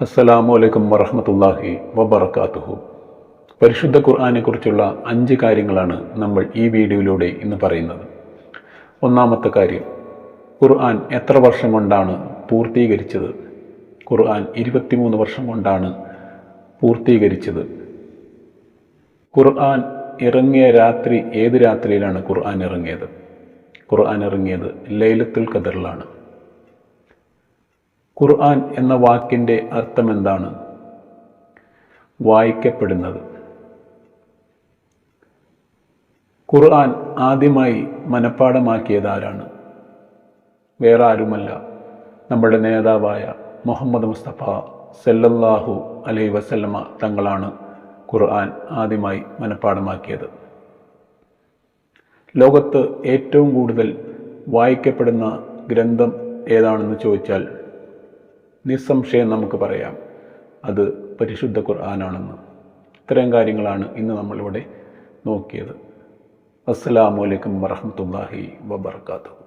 അസ്സലാമു അലൈക്കും വറഹമത്തല്ലാഹി വബർക്കാത്തുഹു പരിശുദ്ധ ഖുർആാനെക്കുറിച്ചുള്ള അഞ്ച് കാര്യങ്ങളാണ് നമ്മൾ ഈ വീഡിയോയിലൂടെ ഇന്ന് പറയുന്നത്. ഒന്നാമത്തെ കാര്യം ഖുർആൻ എത്ര വർഷം കൊണ്ടാണ് പൂർത്തീകരിച്ചത്? ഖുർആൻ ഇരുപത്തിമൂന്ന് വർഷം കൊണ്ടാണ് പൂർത്തീകരിച്ചത്. ഖുർആൻ ഇറങ്ങിയ രാത്രി ഏത് രാത്രിയിലാണ് ഖുർആൻ ഇറങ്ങിയത്? ഖുർആൻ ഇറങ്ങിയത് ലൈലത്തുൽ ഖദറിലാണ്. ഖുർആൻ എന്ന വാക്കിന്റെ അർത്ഥം എന്താണ് വായിക്കപ്പെടുന്നത്. ഖുർആൻ ആദ്യമായി മനഃപ്പാടമാക്കിയത് ആരാണ് വേറെ ആരുമല്ല. നമ്മുടെ നേതാവായ മുഹമ്മദ് മുസ്തഫ സല്ലല്ലാഹു അലൈ വസല്ലമ തങ്ങളാണ് ഖുർആൻ ആദ്യമായി മനഃപ്പാടമാക്കിയത് ലോകത്ത് ഏറ്റവും കൂടുതൽ വായിക്കപ്പെടുന്ന ഗ്രന്ഥം ഏതാണെന്ന് ചോദിച്ചാൽ നിസ്സംശയം നമുക്ക് പറയാം. അത് പരിശുദ്ധ ഖുർആാനാണെന്ന്. ഇത്തരം കാര്യങ്ങളാണ് ഇന്ന് നമ്മളിവിടെ നോക്കിയത്. അസ്സലാമു അലൈക്കും വറഹമത്തല്ലാഹി വബർക്കാത്തു